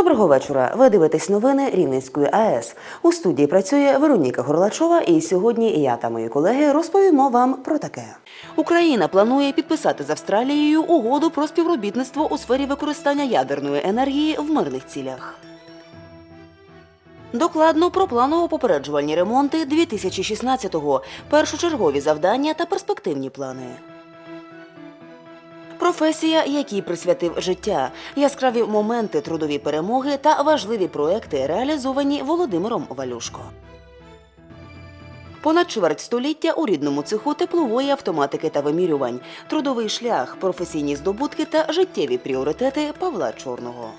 Доброго вечора. Ви дивитесь новини Рівненської АЕС. У студії працює Вероніка Горлачова, і сьогодні я та мої колеги розповімо вам про таке. Україна планує підписати з Австралією угоду про співробітництво у сфері використання ядерної енергії в мирних цілях. Докладно про планово-попереджувальні ремонти 2016-го, першочергові завдання та перспективні плани. Професія, якій присвятив життя, яскраві моменти трудові перемоги та важливі проекти, реалізовані Володимиром Валюшко. Понад чверть століття у рідному цеху теплової автоматики та вимірювань, трудовий шлях, професійні здобутки та життєві пріоритети Павла Чорного.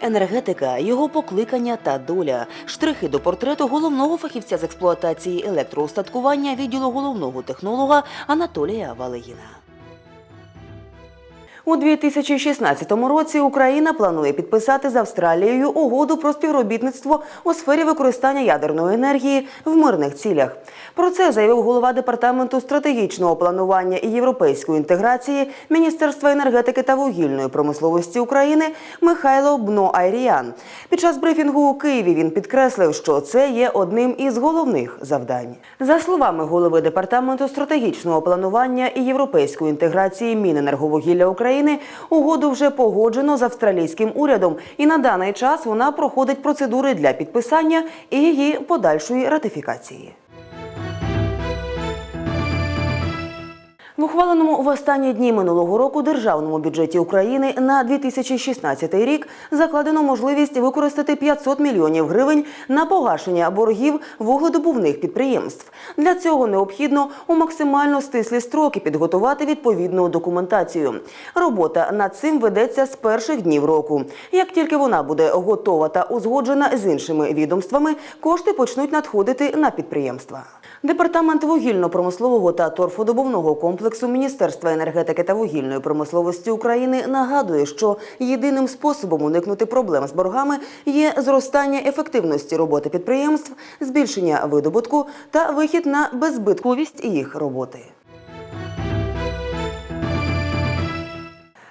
Енергетика, його покликання та доля, штрихи до портрету головного фахівця з експлуатації електроустаткування відділу головного технолога Анатолія Валегіна. У 2016 році Україна планує підписати з Австралією угоду про співробітництво у сфері використання ядерної енергії в мирних цілях. Про це заявив голова департаменту стратегічного планування і європейської інтеграції Міністерства енергетики та вугільної промисловості України Михайло Бно Айріян. Під час брифінгу у Києві він підкреслив, що це є одним із головних завдань. За словами голови департаменту стратегічного планування і європейської інтеграції Міненерговугілля України, угоду вже погоджено з австралійським урядом, і на даний час вона проходить процедури для підписання і її подальшої ратифікації. В ухваленому в останні дні минулого року державному бюджеті України на 2016 рік закладено можливість використати 500 мільйонів гривень на погашення боргів вугледобувних підприємств. Для цього необхідно у максимально стислі строки підготувати відповідну документацію. Робота над цим ведеться з перших днів року. Як тільки вона буде готова та узгоджена з іншими відомствами, кошти почнуть надходити на підприємства. Департамент вугільно-промислового та торфодобувного комплексу Міністерства енергетики та вугільної промисловості України нагадує, що єдиним способом уникнути проблем з боргами є зростання ефективності роботи підприємств, збільшення видобутку та вихід на беззбитковість їх роботи.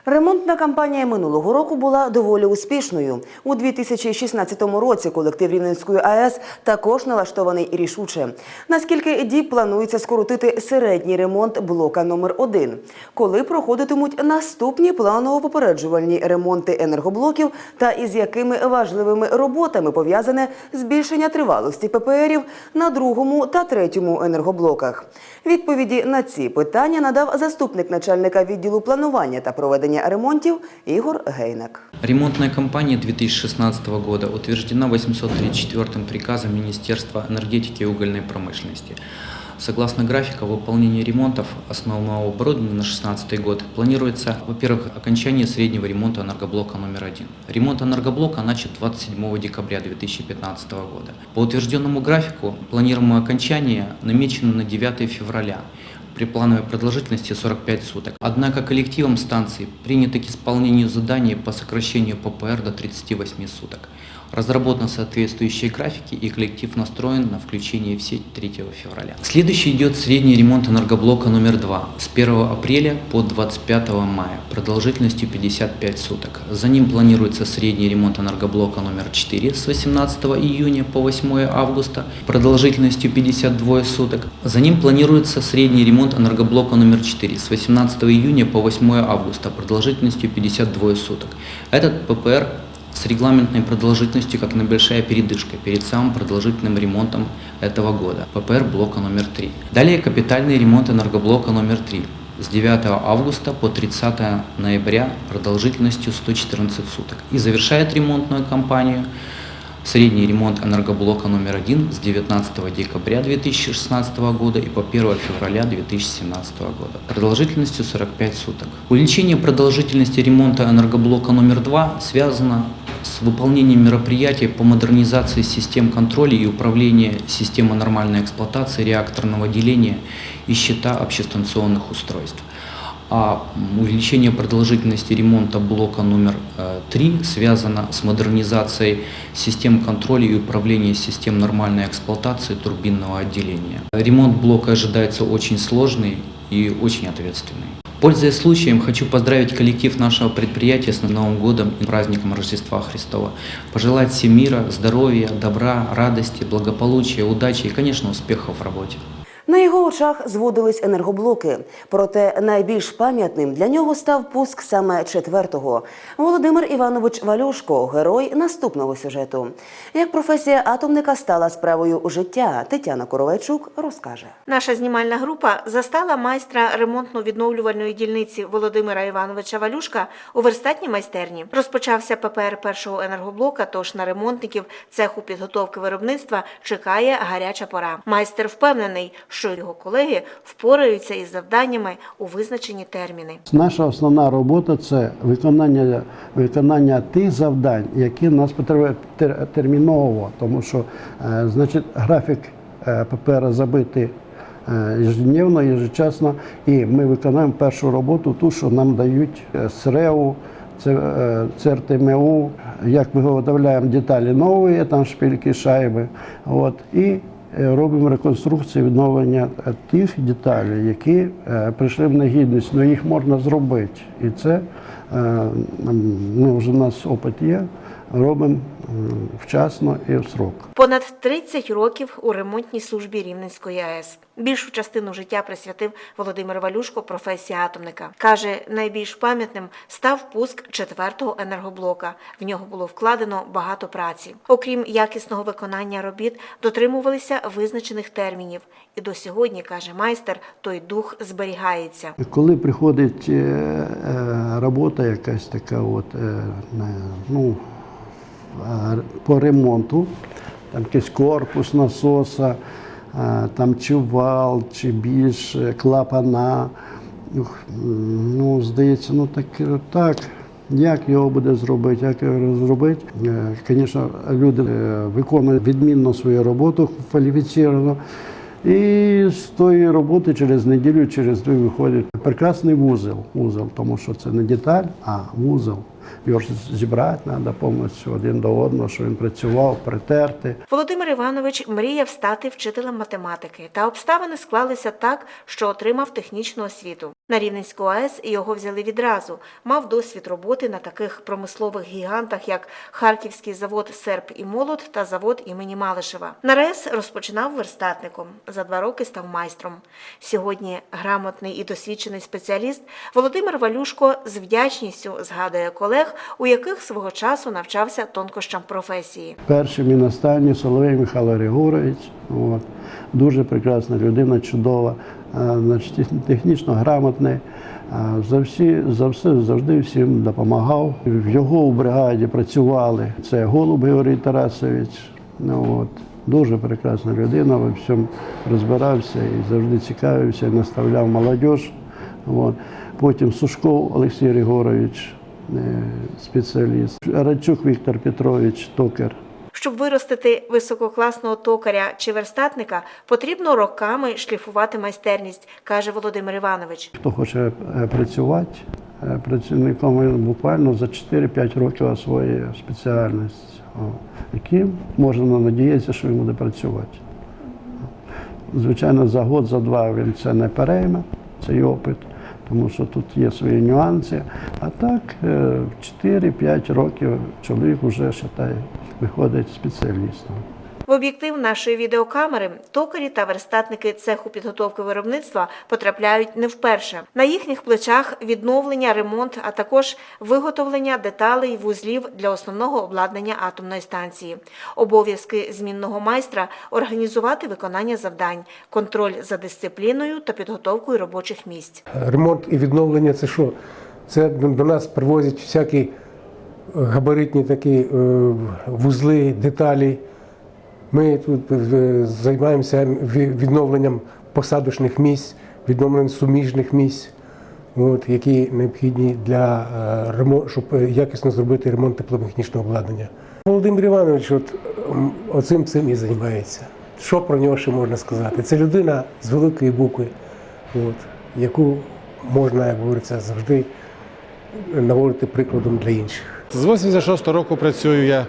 Ремонтна кампанія минулого року була доволі успішною. У 2016 році колектив Рівненської АЕС також налаштований рішуче. Наскільки діб планується скоротити середній ремонт блока номер 1 коли проходитимуть наступні планово-попереджувальні ремонти енергоблоків та із якими важливими роботами пов'язане збільшення тривалості ППРів на другому та третьому енергоблоках. Відповіді на ці питання надав заступник начальника відділу планування та проведення ремонтів Ігор Гейнак. Ремонтная кампания 2016 года утверждена 834 приказом Министерства энергетики и угольной промышленности. Согласно графика выполнения ремонтов основного оборудования на 2016 год планируется, во-первых, окончание среднего ремонта энергоблока номер один. Ремонт энергоблока начат 27 декабря 2015 года. По утвержденному графику планируемое окончание намечено на 9 февраля при плановой продолжительности 45 суток. Однако коллективом станции принято к исполнению заданий по сокращению ППР до 38 суток. Разработаны соответствующие графики и коллектив настроен на включение в сеть 3 февраля. Следующий идет средний ремонт энергоблока номер 2 с 1 апреля по 25 мая продолжительностью 55 суток. За ним планируется средний ремонт энергоблока номер 4 с 18 июня по 8 августа продолжительностью 52 суток. За ним планируется средний ремонт энергоблока номер 4 с 18 июня по 8 августа продолжительностью 52 суток. Этот ППР с регламентной продолжительностью как небольшая передышка перед самым продолжительным ремонтом этого года. ППР блока номер 3. Далее капитальный ремонт энергоблока номер 3 с 9 августа по 30 ноября продолжительностью 114 суток. И завершает ремонтную кампанию средний ремонт энергоблока номер 1 с 19 декабря 2016 года и по 1 февраля 2017 года продолжительностью 45 суток. Увеличение продолжительности ремонта энергоблока номер 2 связано с выполнением мероприятий по модернизации систем контроля и управления системой нормальной эксплуатации реакторного деления и счета общестанционных устройств. А увеличение продолжительности ремонта блока номер 3 связано с модернизацией систем контроля и управления систем нормальной эксплуатации турбинного отделения. Ремонт блока ожидается очень сложный и очень ответственный. Пользуясь случаем, хочу поздравить коллектив нашего предприятия с Новым годом и праздником Рождества Христова. Пожелать всем мира, здоровья, добра, радости, благополучия, удачи и, конечно, успехов в работе. На його очах зводились енергоблоки. Проте найбільш пам'ятним для нього став пуск саме четвертого. Володимир Іванович Валюшко, герой наступного сюжету. Як професія атомника стала справою життя, Тетяна Коровайчук розкаже. Наша знімальна група застала майстра ремонтно-відновлювальної дільниці Володимира Івановича Валюшка у верстатній майстерні. Розпочався ППР першого енергоблока, тож на ремонтників цеху підготовки виробництва чекає гаряча пора. Майстер впевнений, що його колеги впораються із завданнями у визначені терміни. Наша основна робота це виконання, виконання тих завдань, які нас потребують тер- терміново, тому що е, значить, графік е, ППР забитий е, ежедневно, ежечасно, і ми виконуємо першу роботу, ту, що нам дають СРЕУ, ЦРТМУ, як ми виготовляємо деталі нові, там шпильки, шайби. От, і робимо реконструкцію відновлення е, тих деталей, які е, прийшли в негідність, але їх можна зробити. І це ну, вже у нас опит є, робимо вчасно і в срок. Понад 30 років у ремонтній службі Рівненської АЕС. Більшу частину життя присвятив Володимир Валюшко професії атомника. Каже, найбільш пам'ятним став пуск четвертого енергоблока. В нього було вкладено багато праці. Окрім якісного виконання робіт, дотримувалися визначених термінів. І до сьогодні, каже майстер, той дух зберігається. Коли приходить е, е, робота якась така, от, е, ну, е, по ремонту, там якийсь корпус насоса, е, там чи вал, чи більш е, клапана, ну, здається, ну так, так. Як його буде зробити, як його зробити? Звісно, люди е, виконують відмінно свою роботу кваліфіційно. І з тої роботи через неділю, через дві виходить прекрасний вузол. Вузол, тому що це не деталь, а вузол. Його ж зібрати треба повністю один до одного, що він працював, притерти. Володимир Іванович мріяв стати вчителем математики, та обставини склалися так, що отримав технічну освіту. На Рівненську АЕС його взяли відразу. Мав досвід роботи на таких промислових гігантах, як Харківський завод Серп і Молот та завод імені Малишева. На РАЕС розпочинав верстатником. За два роки став майстром. Сьогодні грамотний і досвідчений спеціаліст Володимир Валюшко з вдячністю згадує колег, у яких свого часу навчався тонкощам професії. Перший мій наставник Соловей Михайло Григорович. От. Дуже прекрасна людина, чудова, значить, технічно грамотний. За, всі, за все завжди всім допомагав. В його бригаді працювали. Це Голуб Георгій Тарасович. Ну, от. Дуже прекрасна людина, во всьому розбирався і завжди цікавився, і наставляв молодь. От. Потім Сушков Олексій Григорович, е, спеціаліст. Радчук Віктор Петрович, токар. Щоб виростити висококласного токаря чи верстатника, потрібно роками шліфувати майстерність, каже Володимир Іванович. Хто хоче е, працювати е, працівником, він буквально за 4-5 років освоює спеціальність, яким можна надіятися, що він буде працювати. Звичайно, за год, за два він це не перейме, цей опит, тому що тут є свої нюанси. А так, е, в 4-5 років чоловік вже вважає, виходить спеціалістом. В об'єктив нашої відеокамери токарі та верстатники цеху підготовки виробництва потрапляють не вперше. На їхніх плечах відновлення, ремонт, а також виготовлення деталей вузлів для основного обладнання атомної станції. Обов'язки змінного майстра організувати виконання завдань, контроль за дисципліною та підготовкою робочих місць. Ремонт і відновлення це що? Це до нас привозять всякі габаритні такі е, вузли, деталі. Ми тут е, займаємося відновленням посадочних місць, відновленням суміжних місць, от, які необхідні для е, ремонту, щоб е, якісно зробити ремонт тепломеханічного обладнання. Володимир Іванович от, оцим цим і займається. Що про нього ще можна сказати? Це людина з великої букви, от, яку можна, як говориться, завжди наводити прикладом для інших. З 86 року працюю я.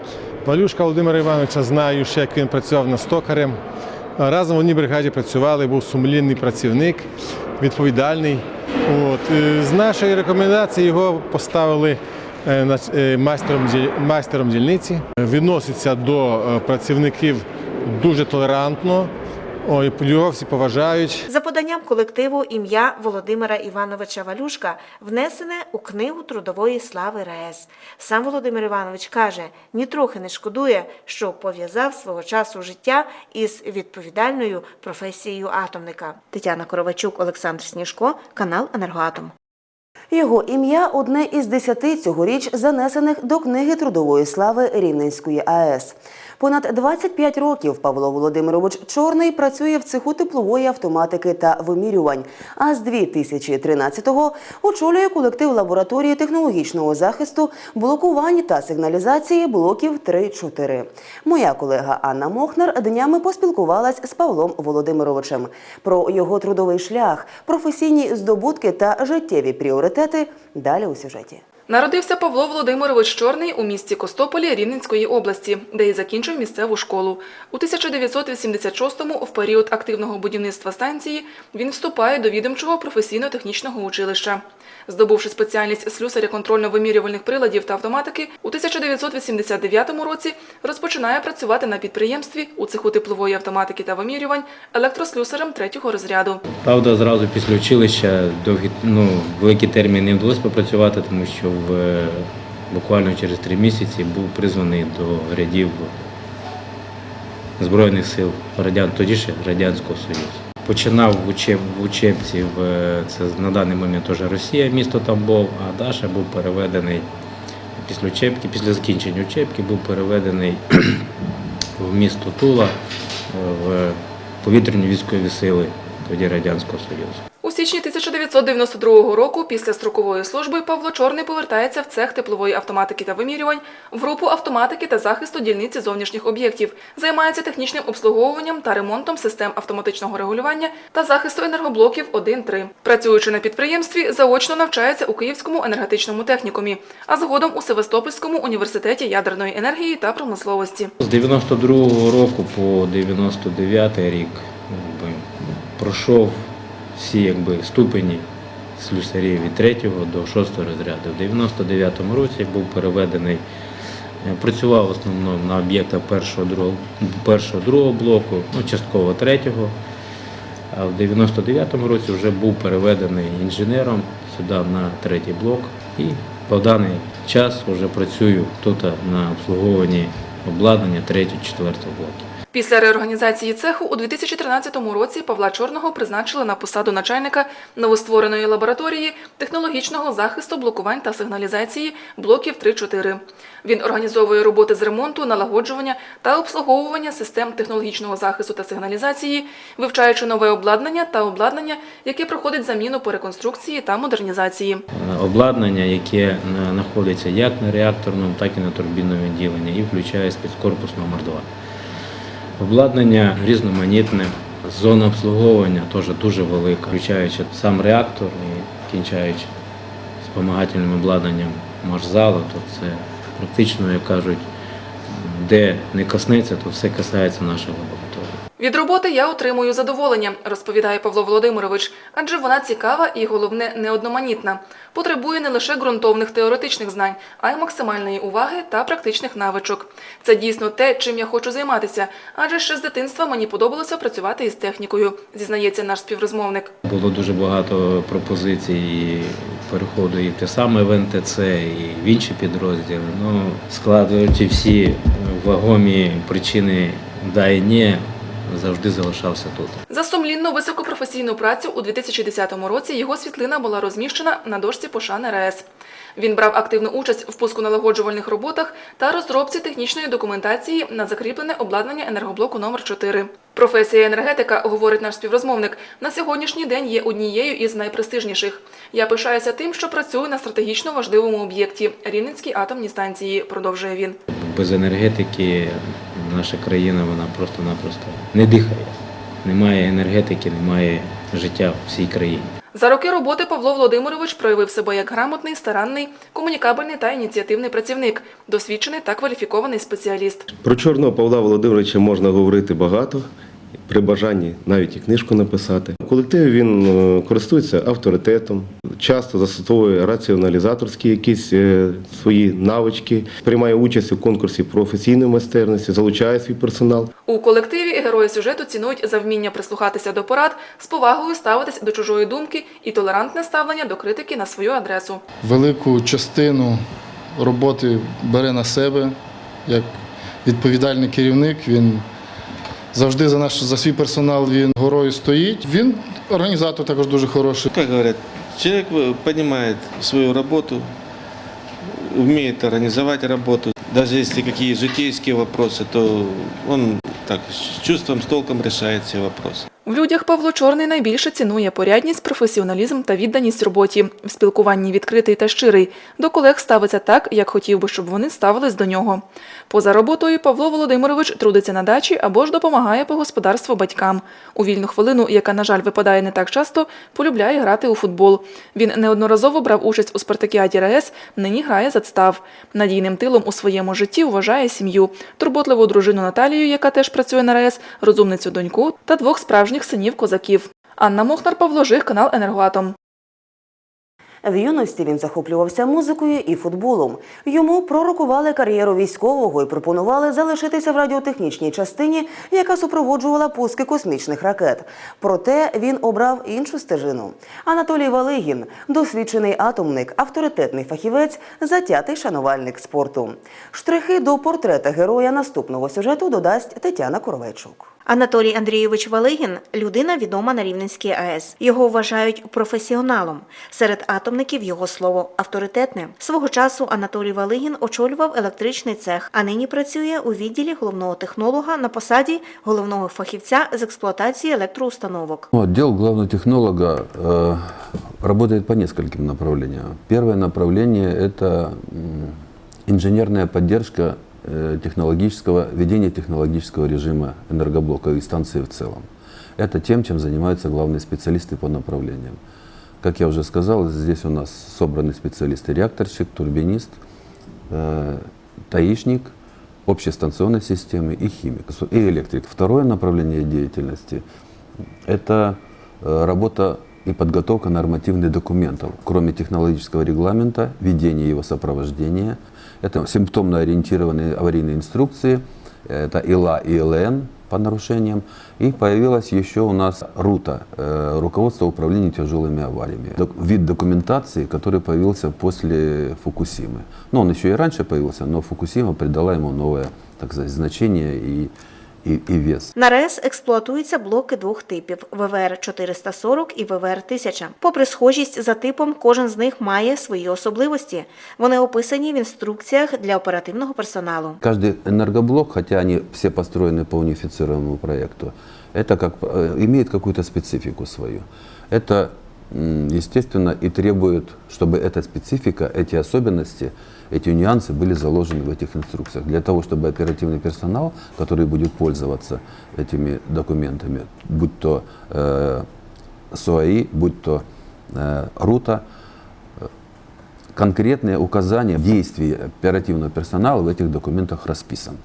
Валюшка Володимира Івановича знаю ще, як він працював на стокарем. Разом в одній бригаді працювали, був сумлінний працівник, відповідальний. От. е, З нашої рекомендації його поставили е, на- е, майстером, майстером дільниці. Відноситься до е, працівників дуже толерантно, Ой, його всі поважають. За поданням колективу ім'я Володимира Івановича Валюшка внесене у книгу трудової слави РаЕС. Сам Володимир Іванович каже, нітрохи не шкодує, що пов'язав свого часу життя із відповідальною професією атомника. Тетяна Коровачук, Олександр Сніжко, канал Енергоатом. Його ім'я одне із десяти цьогоріч занесених до книги трудової слави Рівненської АЕС. Понад 25 років Павло Володимирович Чорний працює в цеху теплової автоматики та вимірювань. А з 2013-го очолює колектив лабораторії технологічного захисту, блокувань та сигналізації блоків 3-4. Моя колега Анна Мохнер днями поспілкувалась з Павлом Володимировичем про його трудовий шлях, професійні здобутки та життєві пріоритети. Далі у сюжеті. Народився Павло Володимирович Чорний у місті Костополі Рівненської області, де й закінчив місцеву школу. У 1986-му, в період активного будівництва станції, він вступає до відомчого професійно-технічного училища. Здобувши спеціальність слюсаря контрольно-вимірювальних приладів та автоматики, у 1989 році розпочинає працювати на підприємстві у цеху теплової автоматики та вимірювань електрослюсарем третього розряду. Правда, зразу після училища довгі, ну, великий термін не вдалося попрацювати, тому що буквально через три місяці був призваний до рядів Збройних сил радян, тоді ще Радянського Союзу. Починав в, учеб, в учебці, в, е, це на даний момент теж Росія, місто Тамбов, а Даша був переведений після учебки, після закінчення учебки був переведений в місто Тула, е, в повітряні військові сили тоді Радянського Союзу. Січні 1992 року після строкової служби Павло Чорний повертається в цех теплової автоматики та вимірювань, в групу автоматики та захисту дільниці зовнішніх об'єктів, займається технічним обслуговуванням та ремонтом систем автоматичного регулювання та захисту енергоблоків 1-3. Працюючи на підприємстві, заочно навчається у Київському енергетичному технікумі, а згодом у Севастопольському університеті ядерної енергії та промисловості. З 92-го року по 99 рік якби, пройшов всі якби, ступені слюсарів від 3 до 6 розряду. В 99-му році був переведений, е, працював в основному на об'єктах першого, другого, першого, другого блоку, ну, частково третього. А в 99-му році вже був переведений інженером сюди на третій блок. І по даний час вже працюю тут на обслуговуванні обладнання 3-4 блоків. Після реорганізації цеху у 2013 році Павла Чорного призначили на посаду начальника новоствореної лабораторії технологічного захисту блокувань та сигналізації блоків 3-4. Він організовує роботи з ремонту, налагоджування та обслуговування систем технологічного захисту та сигналізації, вивчаючи нове обладнання та обладнання, яке проходить заміну по реконструкції та модернізації. обладнання, яке знаходиться як на реакторному, так і на турбінному відділенні, і включає спецкорпус номер 2 Обладнання різноманітне, зона обслуговування теж дуже велика, включаючи сам реактор і кінчаючи спомагательним обладнанням маршзалу, то це практично, як кажуть, де не коснеться, то все касається нашого. Від роботи я отримую задоволення, розповідає Павло Володимирович, адже вона цікава і головне неодноманітна. Потребує не лише ґрунтовних теоретичних знань, а й максимальної уваги та практичних навичок. Це дійсно те, чим я хочу займатися, адже ще з дитинства мені подобалося працювати із технікою, зізнається наш співрозмовник. Було дуже багато пропозицій переходу і те саме в НТЦ, і в інші підрозділи. Ну, складуючи всі вагомі причини да і ні, завжди залишався тут. За сумлінну високопрофесійну працю у 2010 році його світлина була розміщена на дошці пошани РаЕС. Він брав активну участь в пусконалагоджувальних роботах та розробці технічної документації на закріплене обладнання енергоблоку номер 4 Професія енергетика, говорить наш співрозмовник, на сьогоднішній день є однією із найпрестижніших. Я пишаюся тим, що працюю на стратегічно важливому об'єкті Рівненській атомній станції, продовжує він. Без енергетики наша країна вона просто-напросто не дихає. Немає енергетики, немає життя в всій країні. За роки роботи Павло Володимирович проявив себе як грамотний, старанний, комунікабельний та ініціативний працівник, досвідчений та кваліфікований спеціаліст. Про чорного Павла Володимировича можна говорити багато, при бажанні навіть і книжку написати. В колективі він е, користується авторитетом, часто застосовує раціоналізаторські якісь е, свої навички, приймає участь у конкурсі професійної майстерності, залучає свій персонал. У колективі герої сюжету цінують за вміння прислухатися до порад, з повагою ставитись до чужої думки і толерантне ставлення до критики на свою адресу. велику частину роботи бере на себе як відповідальний керівник. Він завжди за наш за свій персонал він горою стоїть. Він організатор також дуже хороший. Как говорят, человек э, понимает свою работу, умеет организовать работу. Даже если какие житейские вопросы, то он так с чувством, с толком решает все вопросы. В людях Павло Чорний найбільше цінує порядність, професіоналізм та відданість роботі. В спілкуванні відкритий та щирий. До колег ставиться так, як хотів би, щоб вони ставились до нього. Поза роботою Павло Володимирович трудиться на дачі або ж допомагає по господарству батькам. У вільну хвилину, яка, на жаль, випадає не так часто, полюбляє грати у футбол. Він неодноразово брав участь у спартакіаді РАЕС, нині грає за ЦТАВ. Надійним тилом у своєму житті вважає сім'ю, турботливу дружину Наталію, яка теж працює на РАЕС, розумницю доньку та двох справжніх синів козаків. Анна Мохнар, Павло Жих, канал Енергоатом. В юності він захоплювався музикою і футболом. Йому пророкували кар'єру військового і пропонували залишитися в радіотехнічній частині, яка супроводжувала пуски космічних ракет. Проте він обрав іншу стежину. Анатолій Валигін досвідчений атомник, авторитетний фахівець, затятий шанувальник спорту. Штрихи до портрета героя наступного сюжету додасть Тетяна Коровечук. Анатолій Андрійович Валигін – людина відома на Рівненській АЕС. Його вважають професіоналом. Серед атомників його слово авторитетне. Свого часу Анатолій Валигін очолював електричний цех, а нині працює у відділі головного технолога на посаді головного фахівця з експлуатації електроустановок. Ну, Отдел главного технолога э, работает по нескольким направлениям. Первое направление – это м, инженерная поддержка э, технологического, ведения технологического режима энергоблока и станции в целом. Это тем, чем занимаются главные специалисты по направлениям. Как я уже сказал, здесь у нас собраны специалисты реакторщик, турбинист, э, таишник, общестанционной системы и химик, и электрик. Второе направление деятельности – это э, работа и подготовка нормативных документов, кроме технологического регламента, ведение его сопровождения. Это симптомно-ориентированные аварийные инструкции, это ИЛА и ИЛН по нарушениям. И появилась еще у нас РУТА, э, руководство управления тяжелыми авариями. Вид документации, который появился после Фукусимы. Ну, он еще и раньше появился, но Фукусима придала ему новое, так сказать, значение и, и, и вес. На РЕС експлуатуються блоки двох типів – ВВР-440 і ВВР-1000. Попри схожість за типом, кожен з них має свої особливості. Вони описані в інструкціях для оперативного персоналу. Каждый энергоблок, хотя они все построены по унифицированному проекту, это как, э, имеет какую-то специфику свою. Это, м, естественно, и требует, чтобы эта специфика, эти особенности, эти нюансы были заложены в этих инструкциях. Для того, чтобы оперативный персонал, который будет пользоваться этими документами, будь то э, СОАИ, будь то э, РУТА, конкретные указания действий оперативного персонала в этих документах расписан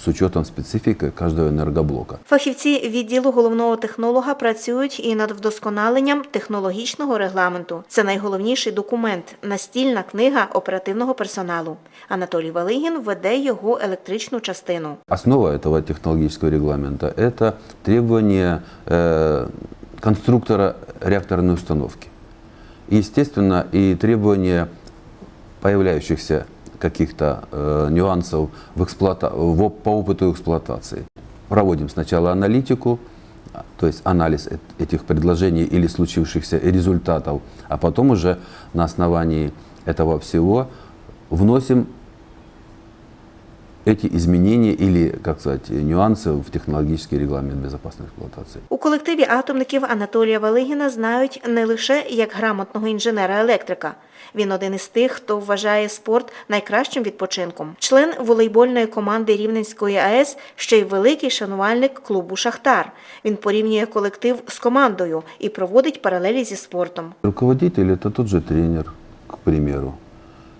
с учетом специфики каждого энергоблока. Фахівці відділу головного технолога працюють і над вдосконаленням технологічного регламенту. Це найголовніший документ – настільна книга оперативного персоналу. Анатолій Валигін веде його електричну частину. Основа этого технологического регламента – это требования э, конструктора реакторной установки. И, естественно, и требования появляющихся каких-то э, нюансов в эксплуата... в, по опыту эксплуатации. Проводим сначала аналитику, то есть анализ эт- этих предложений или случившихся результатов, а потом уже на основании этого всего вносим эти изменения или, как сказать, нюансы в технологический регламент безопасной эксплуатации. У колективі атомників Анатолія Валигіна знають не лише як грамотного інженера-електрика. Він один із тих, хто вважає спорт найкращим відпочинком. Член волейбольної команди Рівненської АЕС, ще й великий шанувальник клубу Шахтар. Він порівнює колектив з командою і проводить паралелі зі спортом. Руководитель – это тот же тренер, к примеру.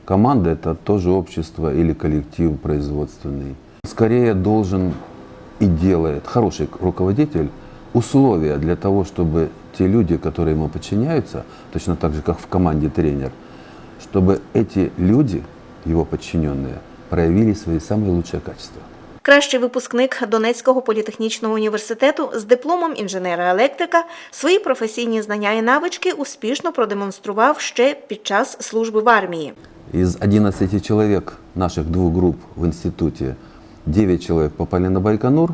Команда – это тоже общество или коллектив производственный. Скорее должен и делает, хороший руководитель, условия для того, чтобы те люди, которые ему подчиняются, точно так же, как в команде тренер, чтобы эти люди, его подчиненные, проявили свои самые лучшие качества. Кращий випускник Донецького політехнічного університету з дипломом інженера-електрика свої професійні знання і навички успішно продемонстрував ще під час служби в армії. Из 11 человек наших двух групп в институте, 9 человек попали на Байконур,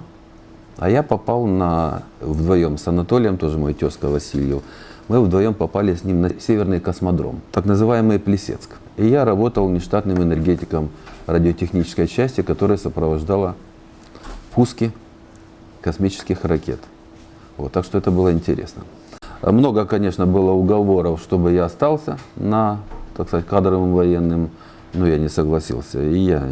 а я попал на, вдвоем с Анатолием, тоже мой тезка Васильев, мы вдвоем попали с ним на северный космодром, так называемый Плесецк. И я работал нештатным энергетиком радиотехнической части, которая сопровождала пуски космических ракет. Вот, так что это было интересно. Много, конечно, было уговоров, чтобы я остался на, так сказать, кадровым военным, но я не согласился. И я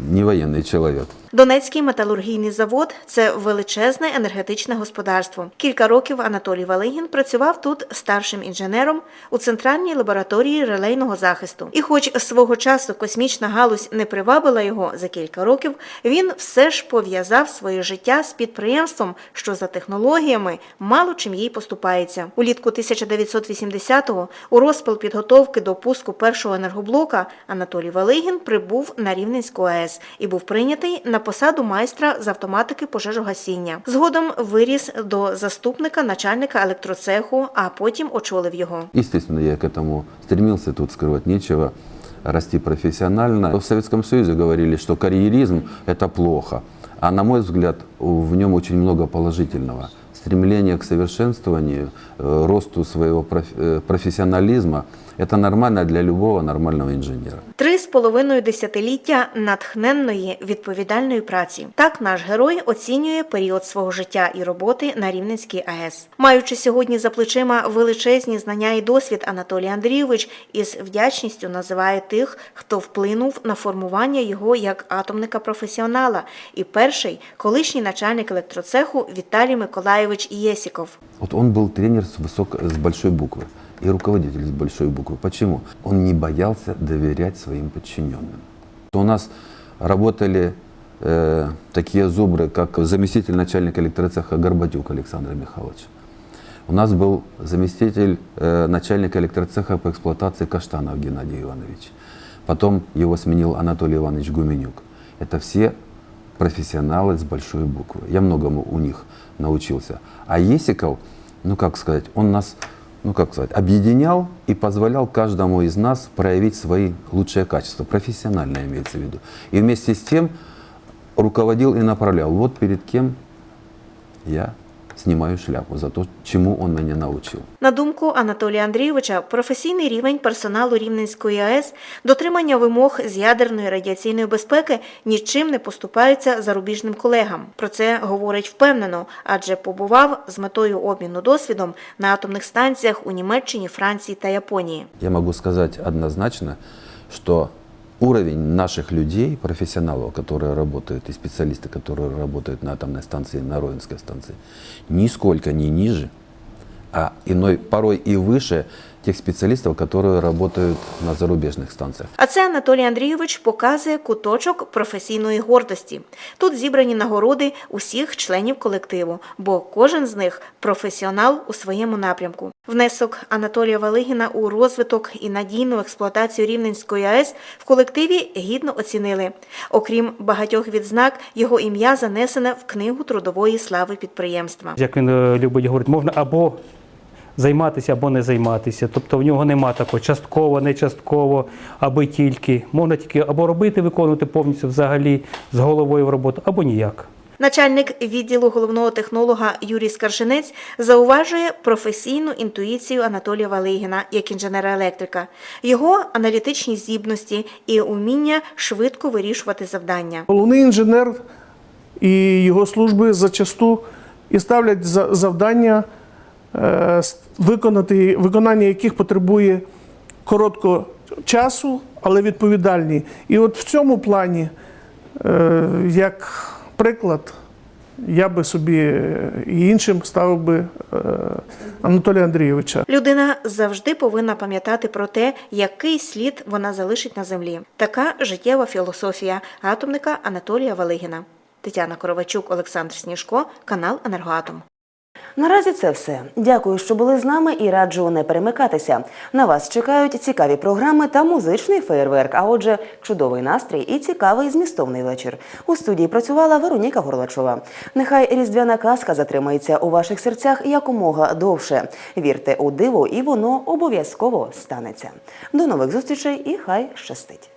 не военный человек. Донецький металургійний завод це величезне енергетичне господарство. Кілька років Анатолій Валигін працював тут старшим інженером у центральній лабораторії релейного захисту. І, хоч свого часу космічна галузь не привабила його за кілька років, він все ж пов'язав своє життя з підприємством, що за технологіями мало чим їй поступається. Улітку 1980-го у розпал підготовки до пуску першого енергоблока Анатолій Валигін прибув на Рівненську АЕС і був прийнятий на посаду майстра з автоматики пожежогасіння. Згодом виріс до заступника начальника електроцеху, а потім очолив його. Естественно, я к этому стремился, тут скрывать нечего, расти профессионально. В Советском Союзе говорили, что карьеризм – это плохо. А на мой взгляд, в нем очень много положительного. Стремление к совершенствованию, э, росту своего проф- э, профессионализма – это нормально для любого нормального инженера. Три з половиною десятиліття натхненної відповідальної праці. Так наш герой оцінює період свого життя і роботи на Рівненській АЕС. Маючи сьогодні за плечима величезні знання і досвід, Анатолій Андрійович із вдячністю називає тих, хто вплинув на формування його як атомника професіонала. І перший колишній начальник електроцеху Віталій Миколаєвич Єсіков. Вот он был тренер с, высок... с большой буквы И руководитель с большой буквы. Почему? Он не боялся доверять своим подчиненным. У нас работали э, такие зубры, как заместитель начальника электроцеха Горбатюк Александр Михайлович. У нас был заместитель э, начальника электроцеха по эксплуатации Каштанов Геннадий Иванович. Потом его сменил Анатолий Иванович Гуменюк. Это все профессионалы с большой буквы. Я многому у них научился. А Есиков, ну как сказать, он нас, ну как сказать, объединял и позволял каждому из нас проявить свои лучшие качества, профессионально имеется в виду. И вместе с тем руководил и направлял. Вот перед кем я снимаю шляпу за то, чему он меня научил. На думку Анатолія Андрійовича, професійний рівень персоналу Рівненської АЕС, дотримання вимог з ядерної радіаційної безпеки нічим не поступаються зарубіжним колегам. Про це говорить впевнено, адже побував з метою обміну досвідом на атомних станціях у Німеччині, Франції та Японії. Я могу сказать однозначно, что уровень наших людей, профессионалов, которые работают, и специалисты, которые работают на атомной станции, на Ровенской станции, нисколько не ниже, а иной порой и выше тех специалистов, которые работают на зарубежных станциях. А це Анатолій Андрійович показує куточок професійної гордості. Тут зібрані нагороди усіх членів колективу, бо кожен з них професіонал у своєму напрямку. Внесок Анатолія Валигіна у розвиток і надійну експлуатацію Рівненської АЕС в колективі гідно оцінили. Окрім багатьох відзнак, його ім'я занесене в книгу трудової слави підприємства. Як він е, любить говорити, можна або займатися, або не займатися. Тобто в нього нема такого частково, не частково, аби тільки. Можна тільки або робити, виконувати повністю взагалі з головою в роботу, або ніяк. Начальник відділу головного технолога Юрій Скаржинець зауважує професійну інтуїцію Анатолія Валигіна як інженера-електрика, його аналітичні здібності і уміння швидко вирішувати завдання. Головний інженер і його служби зачасту і ставлять за- завдання, виконати, виконання яких потребує короткого часу, але відповідальні. І от в цьому плані, е, як приклад, я би собі е, і іншим ставив би е, Анатолія Андрійовича. Людина завжди повинна пам'ятати про те, який слід вона залишить на землі. Така життєва філософія атомника Анатолія Валигіна. Тетяна Коровачук, Олександр Сніжко, канал Енергоатом. Наразі це все. Дякую, що були з нами і раджу не перемикатися. На вас чекають цікаві програми та музичний феєрверк. А отже, чудовий настрій і цікавий змістовний вечір. У студії працювала Вероніка Горлачова. Нехай різдвяна казка затримається у ваших серцях якомога довше. Вірте у диво, і воно обов'язково станеться. До нових зустрічей і хай щастить!